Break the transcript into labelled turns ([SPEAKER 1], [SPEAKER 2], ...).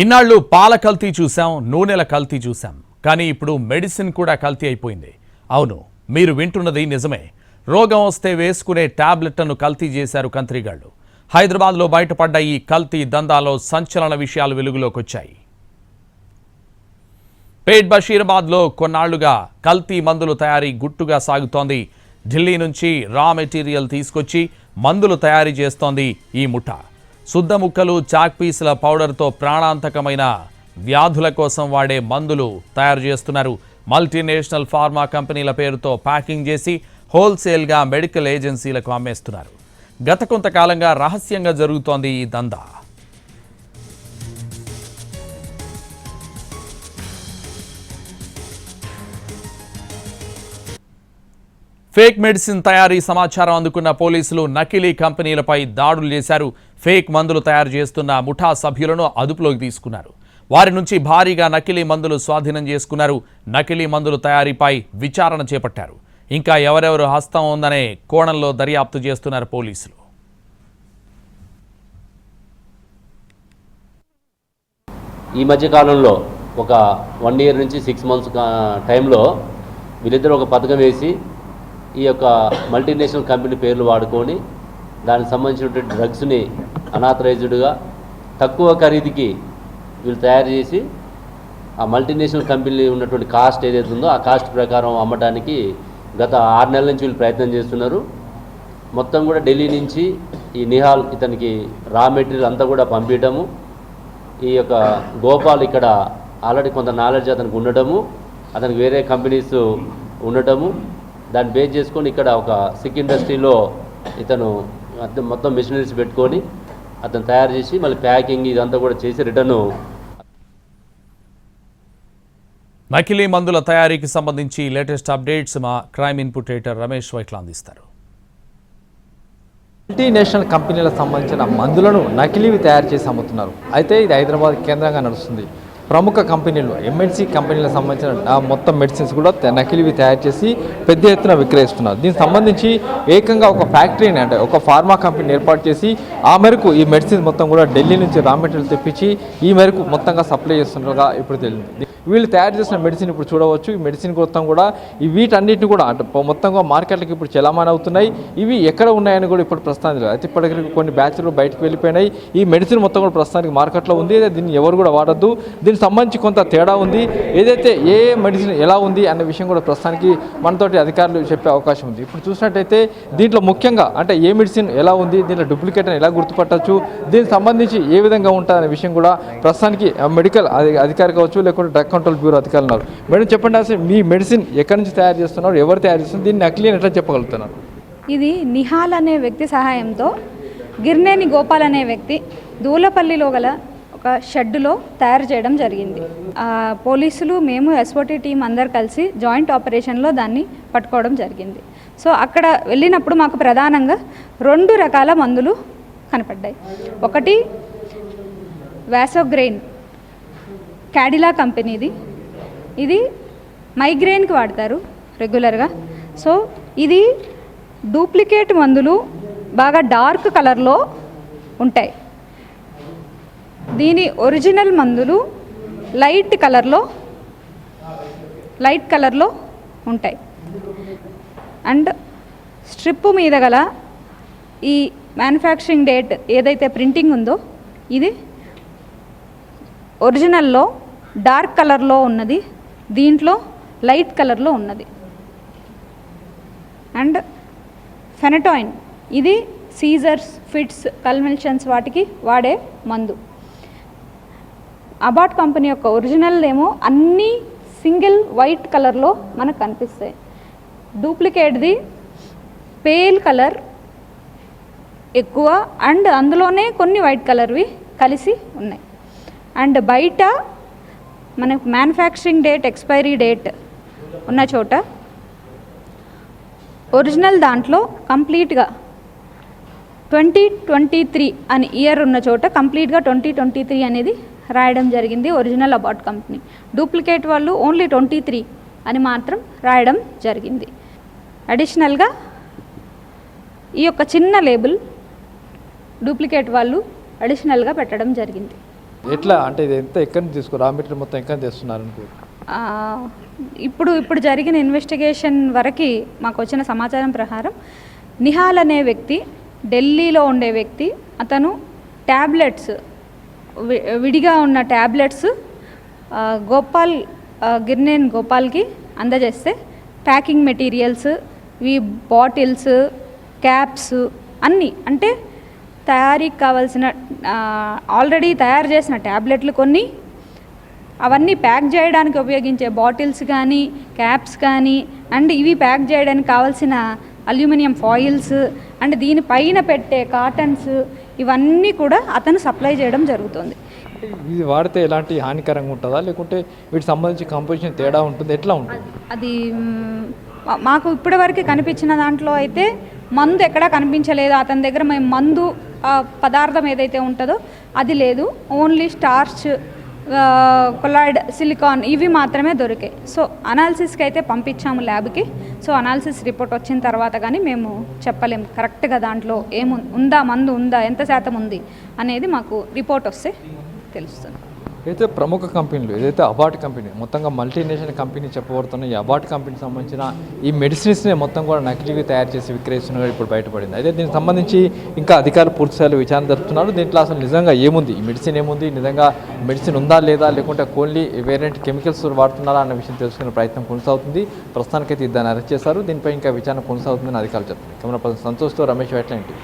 [SPEAKER 1] ఇన్నాళ్ళు పాల కల్తీ చూసాం నూనెల కల్తీ చూసాం కానీ ఇప్పుడు మెడిసిన్ కూడా కల్తీ అయిపోయింది. అవును మీరు వింటున్నది నిజమే. రోగం వస్తే వేసుకునే ట్యాబ్లెట్లను కల్తీ చేశారు కంత్రిగాళ్ళు హైదరాబాద్లో బయటపడ్డ ఈ కల్తీ దందాలో సంచలన విషయాలు వెలుగులోకి వచ్చాయి పేట్ బషీరాబాద్లో కొన్నాళ్ళుగా కల్తీ మందులు తయారీ గుట్టుగా సాగుతోంది. ఢిల్లీ నుంచి రా మెటీరియల్ తీసుకొచ్చి మందులు తయారీ చేస్తోంది ఈ ముఠా. శుద్ధ ముక్కలు చాక్ పీసుల పౌడర్తో ప్రాణాంతకమైన వ్యాధుల కోసం వాడే మందులు తయారు చేస్తున్నారు. మల్టీనేషనల్ ఫార్మా కంపెనీల పేరుతో ప్యాకింగ్ చేసి హోల్సేల్గా మెడికల్ ఏజెన్సీలకు అమ్మేస్తున్నారు. గత కొంతకాలంగా రహస్యంగా జరుగుతోంది ఈ దందా. ఫేక్ మెడిసిన్ తయారీ సమాచారం అందుకున్న పోలీసులు నకిలీ కంపెనీలపై దాడులు చేశారు. ఫేక్ మందులు తయారు చేస్తున్న ముఠా సభ్యులను అదుపులోకి తీసుకున్నారు. వారి నుంచి భారీగా నకిలీ మందులు స్వాధీనం చేసుకున్నారు. నకిలీ మందుల తయారీపై విచారణ చేపట్టారు. ఇంకా ఎవరెవరు హస్తం ఉందనే కోణంలో దర్యాప్తు చేస్తున్నారు పోలీసులు.
[SPEAKER 2] ఈ మధ్యకాలంలో ఒక వన్ ఇయర్ నుంచి సిక్స్ మంత్స్ టైంలో వీళ్ళిద్దరూ ఒక పథకం వేసి ఈ యొక్క మల్టీనేషనల్ కంపెనీ పేర్లు వాడుకొని దానికి సంబంధించినటువంటి డ్రగ్స్ని అనాథరైజ్డ్గా తక్కువ ఖరీదుకి వీళ్ళు తయారు చేసి ఆ మల్టీనేషనల్ కంపెనీ ఉన్నటువంటి కాస్ట్ ఏదైతే ఉందో ఆ కాస్ట్ ప్రకారం అమ్మడానికి గత ఆరు నెలల నుంచి వీళ్ళు ప్రయత్నం చేస్తున్నారు. మొత్తం కూడా ఢిల్లీ నుంచి ఈ నిహాల్ ఇతనికి రా మెటీరియల్ అంతా కూడా పంపించడము. ఈ యొక్క గోపాల్ ఇక్కడ ఆల్రెడీ కొంత నాలెడ్జ్ అతనికి ఉండటము అతనికి వేరే కంపెనీస్ ఉండటము. దాన్ని బేస్ చేసుకొని ఇక్కడ ఒక సిక్ ఇండస్ట్రీలో ఇతను అతను మొత్తం మిషనరీస్ పెట్టుకొని అతను తయారు చేసి మళ్ళీ ప్యాకింగ్ ఇదంతా కూడా చేసి రిటర్ను.
[SPEAKER 1] నకిలీ మందుల తయారీకి సంబంధించి లేటెస్ట్ అప్డేట్స్ మా crime input editor Ramesh Vaitla అందిస్తారు.
[SPEAKER 3] మల్టీనేషనల్ కంపెనీలకు సంబంధించిన మందులను నకిలీవి తయారు చేసి అమ్ముతున్నారు. అయితే ఇది హైదరాబాద్ కేంద్రంగా నడుస్తుంది. ప్రముఖ కంపెనీలు ఎంఎన్సీ కంపెనీలకు సంబంధించిన మొత్తం మెడిసిన్స్ కూడా నకిలివి తయారు చేసి పెద్ద ఎత్తున విక్రయిస్తున్నారు. దీనికి సంబంధించి ఏకంగా ఒక ఫ్యాక్టరీని అంటే ఒక ఫార్మా కంపెనీని ఏర్పాటు చేసి ఆ మేరకు ఈ మెడిసిన్స్ మొత్తం కూడా ఢిల్లీ నుంచి రా మెటీరియల్ తెప్పించి ఈ మేరకు మొత్తంగా సప్లై చేస్తుండగా ఇప్పుడు తెలిసింది వీళ్ళు తయారు చేసిన మెడిసిన్ ఇప్పుడు చూడవచ్చు. ఈ మెడిసిన్ మొత్తం కూడా ఈ వీటన్నిటిని కూడా అంటే మొత్తంగా మార్కెట్లకు ఇప్పుడు చలామణి అవుతున్నాయి. ఇవి ఎక్కడ ఉన్నాయని కూడా ఇప్పుడు ప్రస్తుతానికి లేదు అయితే ఇప్పటికీ కొన్ని బ్యాచ్లు బయటకు వెళ్ళిపోయినాయి. ఈ మెడిసిన్ మొత్తం కూడా ప్రస్తుతానికి మార్కెట్లో ఉంది. దీన్ని ఎవరు కూడా వాడద్దు. దీనికి సంబంధించి కొంత తేడా ఉంది. ఏదైతే ఏ మెడిసిన్ ఎలా ఉంది అనే విషయం కూడా ప్రస్తుతానికి మనతోటి అధికారులు చెప్పే అవకాశం ఉంది. ఇప్పుడు చూసినట్టయితే దీంట్లో ముఖ్యంగా అంటే ఏ మెడిసిన్ ఎలా ఉంది దీంట్లో డూప్లికేట్ అని ఎలా గుర్తుపట్టచ్చు దీనికి సంబంధించి ఏ విధంగా ఉంటుంది అనే విషయం కూడా ప్రస్తుతానికి మెడికల్ అధికారి కావచ్చు లేకుంటే డ్రగ్ కంట్రోల్ బ్యూరో అధికారులు ఉన్నారు. మేడం చెప్పండి అసలు మీ మెడిసిన్ ఎక్కడి నుంచి తయారు చేస్తున్నారు ఎవరు తయారు చేస్తున్నారు దీన్ని నకిలీ అని ఎట్లా చెప్పగలుగుతున్నారు?
[SPEAKER 4] ఇది నిహాల్ అనే వ్యక్తి సహాయంతో గిర్నేని గోపాల్ అనే వ్యక్తి దూలపల్లిలో గల ఒక షెడ్డులో తయారు చేయడం జరిగింది. పోలీసులు మేము ఎస్ఓటి టీం అందరు కలిసి జాయింట్ ఆపరేషన్లో దాన్ని పట్టుకోవడం జరిగింది. సో అక్కడ వెళ్ళినప్పుడు మాకు ప్రధానంగా రెండు రకాల మందులు కనపడ్డాయి. ఒకటి వ్యాసోగ్రెయిన్ క్యాడిలా కంపెనీది ఇది. మైగ్రేన్కి వాడతారు రెగ్యులర్గా సో ఇది డూప్లికేట్ మందులు బాగా డార్క్ కలర్లో ఉంటాయి. దీని ఒరిజినల్ మందులు లైట్ కలర్లో లైట్ కలర్లో ఉంటాయి. అండ్ స్ట్రిప్ మీద గల ఈ మ్యానుఫ్యాక్చరింగ్ డేట్ ఏదైతే ప్రింటింగ్ ఉందో ఇది ఒరిజినల్లో డార్క్ కలర్లో ఉన్నది దీంట్లో లైట్ కలర్లో ఉన్నది. అండ్ ఫెనటాయిన్ ఇది సీజర్స్ ఫిట్స్ కల్మిల్షన్స్ వాటికి వాడే మందు. అబాట్ కంపెనీ యొక్క ఒరిజినల్ ఏమో అన్నీ సింగిల్ వైట్ కలర్లో మనకు కనిపిస్తాయి. డూప్లికేట్ది పేల్ కలర్ ఎక్కువ అండ్ అందులోనే కొన్ని వైట్ కలర్వి కలిసి ఉన్నాయి. అండ్ బయట మనకు మ్యానుఫ్యాక్చరింగ్ డేట్ ఎక్స్పైరీ డేట్ ఉన్న చోట ఒరిజినల్ దాంట్లో కంప్లీట్గా ట్వంటీ ట్వంటీ త్రీ అని ఇయర్ ఉన్న చోట కంప్లీట్గా ట్వంటీ ట్వంటీ త్రీ అనేది రాయడం జరిగింది ఒరిజినల్ అబాట్ కంపెనీ డూప్లికేట్ వాళ్ళు ఓన్లీ ట్వంటీ త్రీ అని మాత్రం రాయడం జరిగింది. అడిషనల్గా ఈ యొక్క చిన్న లేబుల్ డూప్లికేట్ వాళ్ళు అడిషనల్గా పెట్టడం జరిగింది.
[SPEAKER 3] ఎట్లా? అంటే ఇది ఎంత ఎక్కడి నుంచి తీసుకో రా మెటీరియల్ మొత్తం ఎక్కడి నుంచి తెస్తున్నారు
[SPEAKER 4] ఇప్పుడు ఇప్పుడు జరిగిన ఇన్వెస్టిగేషన్ వరకు మాకు వచ్చిన సమాచారం ప్రకారం నిహాల్ అనే వ్యక్తి ఢిల్లీలో ఉండే వ్యక్తి అతను ట్యాబ్లెట్స్ విడిగా ఉన్న ట్యాబ్లెట్స్ గోపాల్ గిర్నేన్ గోపాల్కి అందజేస్తే ప్యాకింగ్ మెటీరియల్స్ ఈ బాటిల్స్ క్యాప్స్ అన్నీ అంటే తయారీకి కావాల్సిన ఆల్రెడీ తయారు చేసిన ట్యాబ్లెట్లు కొన్ని అవన్నీ ప్యాక్ చేయడానికి ఉపయోగించే బాటిల్స్ కానీ క్యాప్స్ కానీ అండ్ ఇవి ప్యాక్ చేయడానికి కావాల్సిన అల్యూమినియం ఫాయిల్స్ అండ్ దీనిపైన పెట్టే కాటన్స్ ఇవన్నీ కూడా అతను సప్లై చేయడం జరుగుతుంది.
[SPEAKER 3] ఇది వాడితే ఎలాంటి హానికరంగా ఉంటుందా? లేకుంటే వీటికి సంబంధించి కంపోజిషన్ తేడా ఉంటుంది? ఎట్లా ఉంటుంది?
[SPEAKER 4] అది మాకు ఇప్పటివరకు కనిపించిన దాంట్లో అయితే మందు ఎక్కడా కనిపించలేదు. అతని దగ్గర మేము మందు పదార్థం ఏదైతే ఉంటుందో అది లేదు. ఓన్లీ స్టార్చ్ కొలాయిడ్ సిలికాన్ ఇవి మాత్రమే దొరికాయి. సో అనాలిసిస్కి అయితే పంపించాము ల్యాబ్కి సో అనాలిసిస్ రిపోర్ట్ వచ్చిన తర్వాత కానీ మేము చెప్పలేము కరెక్ట్గా దాంట్లో ఏము ఉందా మందు ఉందా ఎంత శాతం ఉంది అనేది మాకు రిపోర్ట్ వస్తే తెలుస్తుంది.
[SPEAKER 3] అయితే ప్రముఖ కంపెనీలు ఏదైతే అబాట్ కంపెనీ మొత్తంగా మల్టీనేషనల్ కంపెనీ చెప్పబడుతున్న ఈ అబాట్ కంపెనీకి సంబంధించిన ఈ మెడిసిన్స్ని మొత్తం కూడా నకిలీవి తయారు చేసి విక్రయిస్తున్నగా ఇప్పుడు బయటపడింది. అయితే దీనికి సంబంధించి ఇంకా అధికారులు పూర్తిస్థాయిలో విచారణ జరుపుతున్నారు. దీంట్లో అసలు నిజంగా ఏముంది? ఈ మెడిసిన్ ఏముంది? నిజంగా మెడిసిన్ ఉందా లేదా? లేకుంటే ఓన్లీ వేరియంట్ కెమికల్స్ వాడుతున్నారా అన్న విషయం తెలుసుకునే ప్రయత్నం కొనసాగుతుంది. ప్రస్తుతానికైతే దాన్ని అరెస్ట్ చేశారు. దీనిపై ఇంకా విచారణ కొనసాగుతుందని అధికారులు చెప్తున్నారు. కెమెరా పర్సన్ సంతోష్తో రమేష్ వెట్లంటి